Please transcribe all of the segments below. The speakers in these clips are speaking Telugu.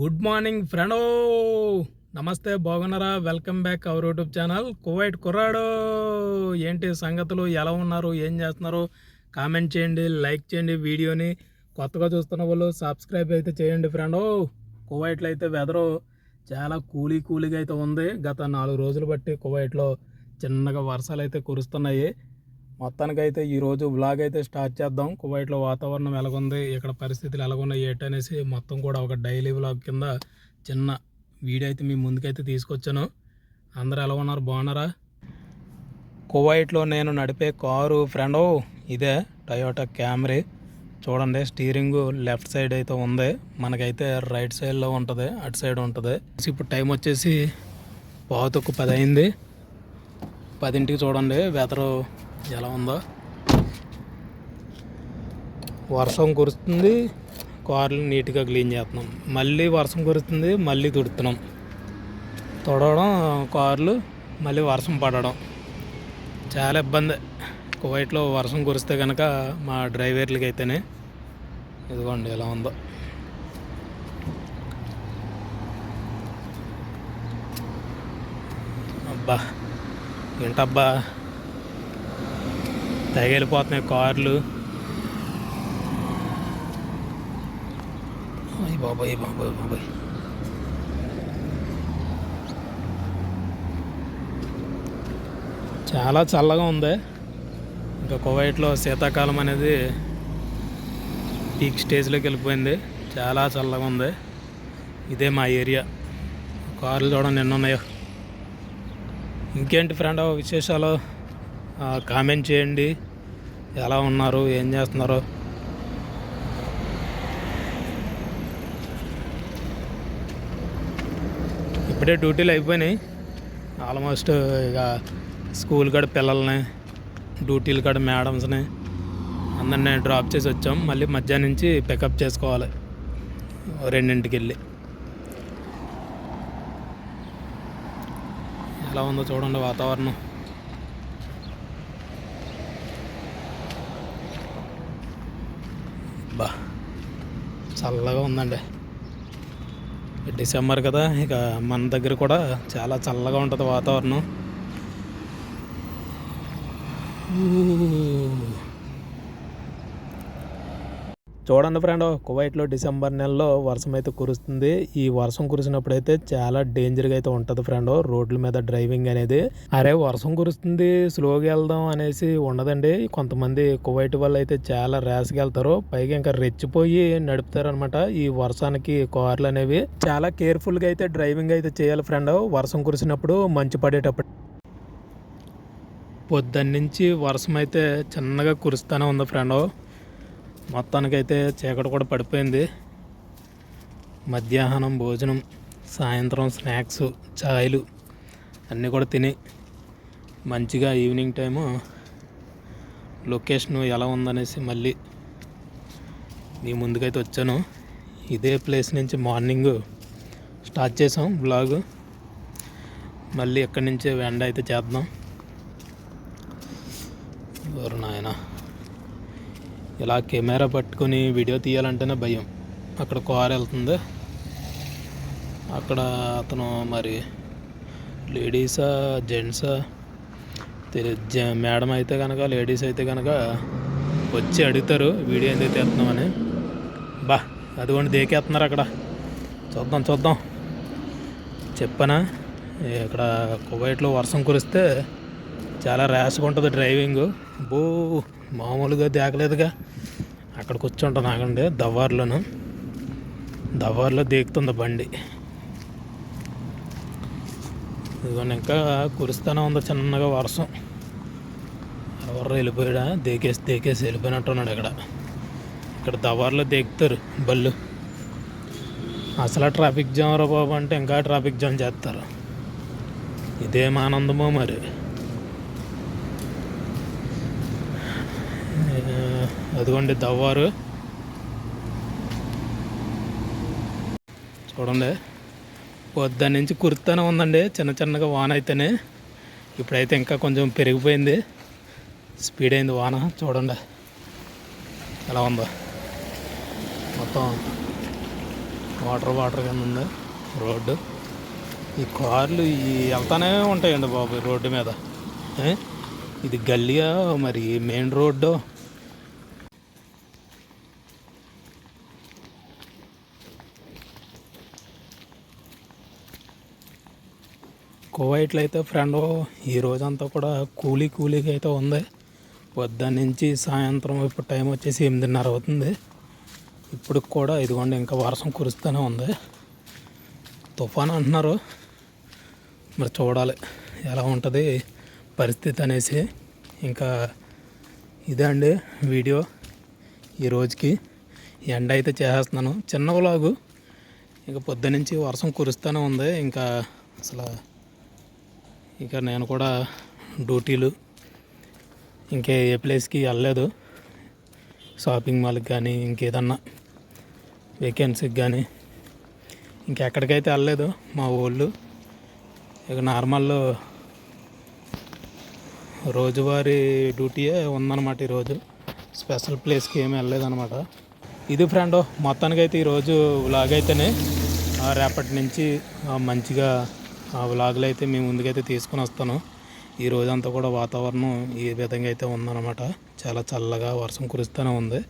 Good morning friend! నమస్తే బాగున్నారా? Welcome back our YouTube channel. Kuwait కుర్రాడు! ఏంటి సంగతులు? ఎలా ఉన్నారు? ఏం చేస్తున్నారు? కామెంట్ చేయండి లైక్ చేయండి వీడియోని. కొత్తగా చూస్తున్న వాళ్ళు సబ్స్క్రైబ్ అయితే చేయండి ఫ్రెండ్! కువైట్లో అయితే వెదరు చాలా కూలీ కూలీగా అయితే ఉంది. గత నాలుగు రోజులు బట్టి కువైట్లో చిన్నగా వర్షాలు అయితే కురుస్తున్నాయి. మొత్తానికైతే ఈరోజు బ్లాగ్ అయితే స్టార్ట్ చేద్దాం. కువైట్లో వాతావరణం ఎలాగుంది? ఇక్కడ పరిస్థితులు ఎలాగున్నాయి? ఏటనేసి మొత్తం కూడా ఒక డైలీ బ్లాగ్ కింద చిన్న వీడియో అయితే మీ ముందుకైతే తీసుకొచ్చాను. అందరూ ఎలా ఉన్నారు? బాగున్నారా? కువైట్లో నేను నడిపే కారు ఫ్రెండ్ ఇదే టయోటా క్యామ్రీ చూడండి స్టీరింగ్ లెఫ్ట్ సైడ్ అయితే ఉంది. మనకైతే రైట్ సైడ్లో ఉంటుంది అటు సైడ్ ఉంటుంది. ఇప్పుడు టైం వచ్చేసి పావుతొక్కు పది అయింది. పదింటికి చూడండి వెదరు ఎలా ఉందో. వర్షం కురుస్తుంది కార్లు నీట్గా క్లీన్ చేస్తున్నాం. మళ్ళీ వర్షం కురుస్తుంది మళ్ళీ తుడుతున్నాం తొడవడం కార్లు మళ్ళీ వర్షం పడడం. చాలా ఇబ్బంది. కువైట్లో వర్షం కురిస్తే కనుక మా డ్రైవర్లకి అయితేనే ఇదిగోండి ఎలా ఉందో. అబ్బా ఏంటబ్బా? తెగెళ్ళిపోతున్నాయి కార్లు. బాబాయ్ బాబాయ్ బాబాయ్. చాలా చల్లగా ఉంది. ఇంకా కువైట్లో శీతాకాలం అనేది పీక్ స్టేజ్లోకి వెళ్ళిపోయింది. చాలా చల్లగా ఉంది. ఇదే మా ఏరియా. కార్లు చూడండి ఎన్ని ఉన్నాయో. ఇంకేంటి ఫ్రెండ్ విశేషాలు? కామెంట్ చేయండి. ఎలా ఉన్నారు? ఏం చేస్తున్నారు? ఇప్పుడే డ్యూటీలు అయిపోయినాయి. ఆల్మోస్ట్ ఇక స్కూల్ కాడ పిల్లల్ని డ్యూటీలు కాడ మేడమ్స్ని అందరిని డ్రాప్ చేసి వచ్చాం. మళ్ళీ మధ్యాహ్నం నుంచి పికప్ చేసుకోవాలి. రెండింటికి వెళ్ళి ఎలా ఉందో చూడండి వాతావరణం. అబ్బా చల్లగా ఉందండి. డిసెంబర్ కదా ఇక మన దగ్గర కూడా చాలా చల్లగా ఉంటుంది వాతావరణం. చూడండి ఫ్రెండ్ కువైట్లో డిసెంబర్ నెలలో వర్షం అయితే కురుస్తుంది. ఈ వర్షం కురిసినప్పుడు అయితే చాలా డేంజర్గా అయితే ఉంటుంది ఫ్రెండ్ రోడ్ల మీద డ్రైవింగ్ అనేది. అరే వర్షం కురుస్తుంది స్లోగా వెళ్దాం అనేసి ఉండదండి. కొంతమంది కువైట్ వాళ్ళు అయితే చాలా ర్యాష్గా వెళ్తారు. పైగా ఇంకా రెచ్చిపోయి నడుపుతారనమాట ఈ వర్షానికి కార్లు అనేవి. చాలా కేర్ఫుల్గా అయితే డ్రైవింగ్ అయితే చేయాలి ఫ్రెండ్ వర్షం కురిసినప్పుడు మంచు పడేటప్పుడు. పొద్దున్న నుంచి వర్షం అయితే చిన్నగా కురుస్తూనే ఉంది ఫ్రెండ్. మొత్తానికైతే చీకటి కూడా పడిపోయింది. మధ్యాహ్నం భోజనం సాయంత్రం స్నాక్స్ ఛాయలు అన్నీ కూడా తిని మంచిగా ఈవినింగ్ టైము లొకేషన్ ఎలా ఉందనేసి మళ్ళీ మీ ముందుకైతే వచ్చాను. ఇదే ప్లేస్ నుంచి మార్నింగ్ స్టార్ట్ చేసాం బ్లాగ్. మళ్ళీ ఎక్కడి నుంచే వెండ అయితే చేద్దాం ఎవరు నాయనా ఇలా కెమెరా పట్టుకొని వీడియో తీయాలంటేనే భయం. అక్కడ కార్ వెళ్తుంది. అక్కడ అతను మరి లేడీసా జెంట్సా? తెలి జ- మేడం అయితే కనుక లేడీస్ అయితే కనుక వచ్చి అడుగుతారు వీడియో ఎందుకు తీస్తున్నామని బా అదిగోండి దేకేస్తున్నారు అక్కడ. చూద్దాం చూద్దాం. చెప్పనా? ఇక్కడ కువైట్లో వర్షం కురిస్తే చాలా ర్యాష్గా ఉంటుంది డ్రైవింగ్ బో మామూలుగా దేకలేదుగా. అక్కడ కూర్చుంటాను ఆగండి దవ్వార్లోను. దవ్వార్లో దేకుతుంది బండి. ఇదిగోండి ఇంకా కురుస్తూనే ఉంది చిన్నగా వర్షం ఎవరు వెళ్ళిపోయాడా? దేకేసి దేకేసి వెళ్ళిపోయినట్టున్నాడు ఇక్కడ. ఇక్కడ దవార్లో దేకుతారు బళ్ళు. అసలు ట్రాఫిక్ జామ్ రా బాబు అంటే ఇంకా ట్రాఫిక్ జామ్ చేస్తారు. ఇదేం ఆనందమో మరి. అదిగోండి దవ్వారు. చూడండి పొద్దున్న నుంచి కుర్తానే ఉందండి చిన్న చిన్నగా వాన అయితేనే. ఇప్పుడైతే ఇంకా కొంచెం పెరిగిపోయింది. స్పీడ్ అయింది వాన చూడండి. ఎలా ఉందో. మొత్తం వాటర్ వాటర్ కింద ఉంది రోడ్డు. ఈ కార్లు ఈ వెళ్తానే ఉంటాయండి బాబు రోడ్డు మీద. ఇది గల్లియా? మరి మెయిన్ రోడ్డు? కువైట్లో అయితే ఫ్రెండ్ ఈ రోజంతా కూడా కూలీ కూలీగా అయితే ఉంది. పొద్దున్న నుంచి సాయంత్రం ఇప్పుడు టైం వచ్చేసి ఎనిమిదిన్నర అవుతుంది. ఇప్పుడు కూడా ఇదిగోండి ఇంకా వర్షం కురుస్తూనే ఉంది. తుఫాన్ అంటున్నారు. మరి చూడాలి ఎలా ఉంటుంది పరిస్థితి అనేసి. ఇంకా ఇదే అండి వీడియో ఈ రోజుకి. ఎండ అయితే చేసేస్తున్నాను. చిన్న వ్లాగు. ఇంకా పొద్దునుంచి వర్షం కురుస్తూనే ఉంది. ఇంకా అసలు ఇక నేను కూడా డ్యూటీలు ఇంకే ఏ ప్లేస్కి వెళ్ళలేదు. షాపింగ్ మాల్కి కానీ ఇంకేదన్నా వేకెన్సీకి కానీ ఇంకెక్కడికైతే వెళ్ళలేదు మా ఊళ్ళు. ఇక నార్మల్ రోజువారీ డ్యూటీయే ఉందన్నమాట ఈరోజు. స్పెషల్ ప్లేస్కి ఏమి వెళ్ళలేదన్నమాట. ఇది ఫ్రెండ్ మొత్తానికైతే ఈరోజు లాగైతేనే అయితేనే రేపటి నుంచి మంచిగా ఆ వ్లాగులు అయితే మేము ముందుకైతే తీసుకొని వస్తాను. ఈ రోజంతా కూడా వాతావరణం ఈ విధంగా అయితే ఉందన్నమాట. చాలా చల్లగా వర్షం కురుస్తూనే ఉంది.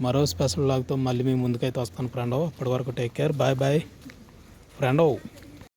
మరో స్పెషల్ వ్లాగ్తో మళ్ళీ మేము ముందుకైతే వస్తాను ఫ్రెండ్. అప్పటి వరకు take care. Bye bye. Friend.